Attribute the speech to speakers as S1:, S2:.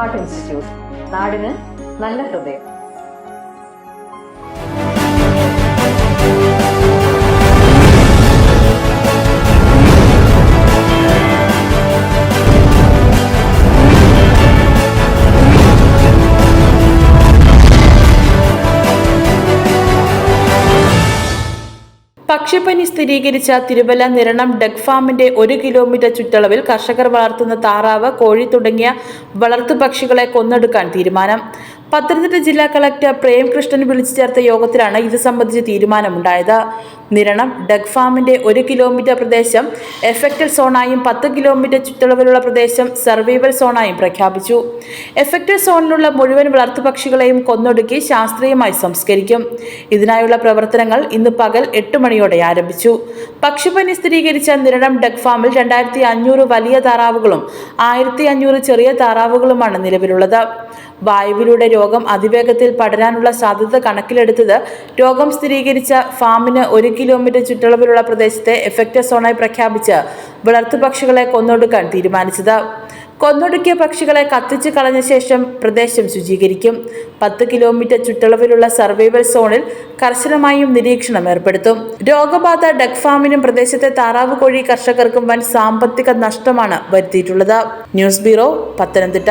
S1: Heart institute നാടിന് നല്ല ഹൃദയം.
S2: പക്ഷിപ്പനി സ്ഥിരീകരിച്ച തിരുവല്ല നിരണം ഡഗ് ഫാമിന്റെ ഒരു കിലോമീറ്റർ ചുറ്റളവിൽ കർഷകർ വളർത്തുന്ന താറാവ് കോഴി തുടങ്ങിയ വളർത്തു പക്ഷികളെ കൊന്നെടുക്കാൻ തീരുമാനം. പത്തനംതിട്ട ജില്ലാ കളക്ടർ പ്രേംകൃഷ്ണൻ വിളിച്ചു ചേർത്ത യോഗത്തിലാണ് ഇത് സംബന്ധിച്ച് തീരുമാനമുണ്ടായത്. നിരണം ഡഗ് ഫാമിന്റെ ഒരു കിലോമീറ്റർ പ്രദേശം എഫക്റ്റഡ് സോണായും പത്ത് കിലോമീറ്റർ ചുറ്റളവിലുള്ള പ്രദേശം സർവൈവൽ സോണായും പ്രഖ്യാപിച്ചു. എഫക്റ്റഡ് സോണിലുള്ള മുഴുവൻ വളർത്തുപക്ഷികളെയും കൊന്നൊടുക്കി ശാസ്ത്രീയമായി സംസ്കരിക്കും. ഇതിനായുള്ള പ്രവർത്തനങ്ങൾ ഇന്ന് പകൽ എട്ട് മണിയോടെ ആരംഭിച്ചു. പക്ഷിപ്പനി സ്ഥിരീകരിച്ച നിരണം ഡഗ് ഫാമിൽ രണ്ടായിരത്തി വലിയ താറാവുകളും ആയിരത്തി ചെറിയ താറാവുകളുമാണ് നിലവിലുള്ളത്. വായുവിലൂടെ രോഗം അതിവേഗത്തിൽ പടരാനുള്ള സാധ്യത കണക്കിലെടുത്തത് രോഗം സ്ഥിരീകരിച്ച ഫാമിന് ഒരു കിലോമീറ്റർ ചുറ്റളവിലുള്ള പ്രദേശത്തെ എഫക്റ്റഡ് സോണായി പ്രഖ്യാപിച്ച് വളർത്തുപക്ഷികളെ കൊന്നൊടുക്കാൻ തീരുമാനിച്ചത്. കൊന്നൊടുക്കിയ പക്ഷികളെ കത്തിച്ച് കളഞ്ഞ ശേഷം പ്രദേശം ശുചീകരിക്കും. പത്ത് കിലോമീറ്റർ ചുറ്റളവിലുള്ള സർവൈവൽ സോണിൽ കർശനമായും നിരീക്ഷണം ഏർപ്പെടുത്തും. രോഗബാധ ഡക്ക് ഫാമിനും പ്രദേശത്തെ താറാവ് കോഴി കർഷകർക്കും വൻ സാമ്പത്തിക നഷ്ടമാണ് വരുത്തിയിട്ടുള്ളത്. News bureau Pathanamthitta.